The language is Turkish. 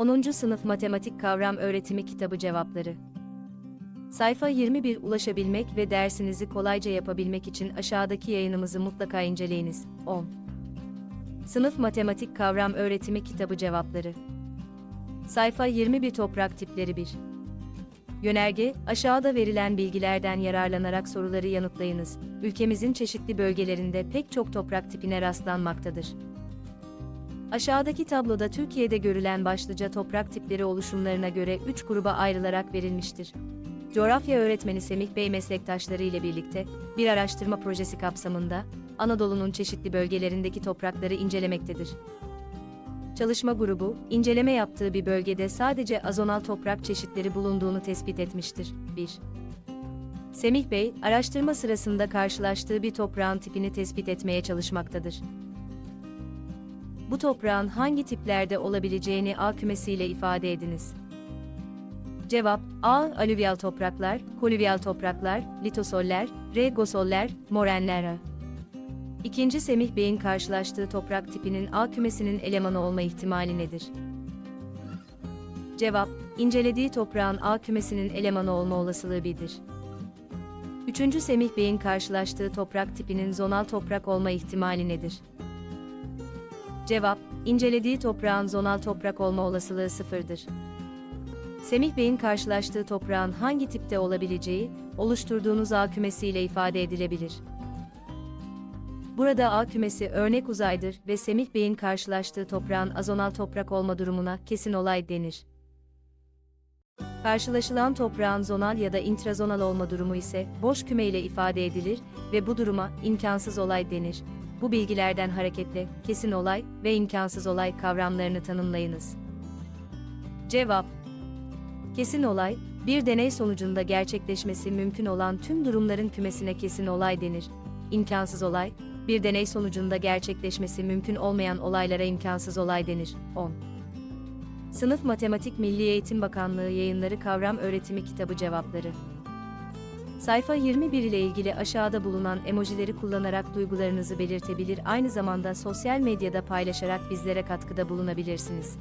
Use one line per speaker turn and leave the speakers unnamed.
10. Sınıf Matematik Kavram Öğretimi Kitabı Cevapları Sayfa 21 Ulaşabilmek ve dersinizi kolayca yapabilmek için aşağıdaki yayınımızı mutlaka inceleyiniz. 10. Sınıf Matematik Kavram Öğretimi Kitabı Cevapları Sayfa 21 Toprak Tipleri 1 Yönerge, aşağıda verilen bilgilerden yararlanarak soruları yanıtlayınız. Ülkemizin çeşitli bölgelerinde pek çok toprak tipine rastlanmaktadır. Aşağıdaki tabloda Türkiye'de görülen başlıca toprak tipleri oluşumlarına göre 3 gruba ayrılarak verilmiştir. Coğrafya öğretmeni Semih Bey meslektaşları ile birlikte bir araştırma projesi kapsamında Anadolu'nun çeşitli bölgelerindeki toprakları incelemektedir. Çalışma grubu, inceleme yaptığı bir bölgede sadece azonal toprak çeşitleri bulunduğunu tespit etmiştir. 1. Semih Bey, araştırma sırasında karşılaştığı bir toprağın tipini tespit etmeye çalışmaktadır. Bu toprağın hangi tiplerde olabileceğini A kümesiyle ifade ediniz. Cevap A. Alüvyal topraklar, kolüvyal topraklar, litosoller, regosoller, morenler A. İkinci Semih Bey'in karşılaştığı toprak tipinin A kümesinin elemanı olma ihtimali nedir? Cevap, incelediği toprağın A kümesinin elemanı olma olasılığı 1'dir. Üçüncü Semih Bey'in karşılaştığı toprak tipinin zonal toprak olma ihtimali nedir? Cevap, incelediği toprağın zonal toprak olma olasılığı sıfırdır. Semih Bey'in karşılaştığı toprağın hangi tipte olabileceği, oluşturduğunuz A kümesiyle ifade edilebilir. Burada A kümesi örnek uzaydır ve Semih Bey'in karşılaştığı toprağın azonal toprak olma durumuna kesin olay denir. Karşılaşılan toprağın zonal ya da intrazonal olma durumu ise boş küme ile ifade edilir ve bu duruma imkansız olay denir. Bu bilgilerden hareketle kesin olay ve imkansız olay kavramlarını tanımlayınız. Cevap Kesin olay, bir deney sonucunda gerçekleşmesi mümkün olan tüm durumların kümesine kesin olay denir. İmkansız olay, bir deney sonucunda gerçekleşmesi mümkün olmayan olaylara imkansız olay denir. 10. Sınıf Matematik Milli Eğitim Bakanlığı Yayınları Kavram Öğretimi Kitabı Cevapları Sayfa 21 ile ilgili aşağıda bulunan emojileri kullanarak duygularınızı belirtebilir aynı zamanda sosyal medyada paylaşarak bizlere katkıda bulunabilirsiniz.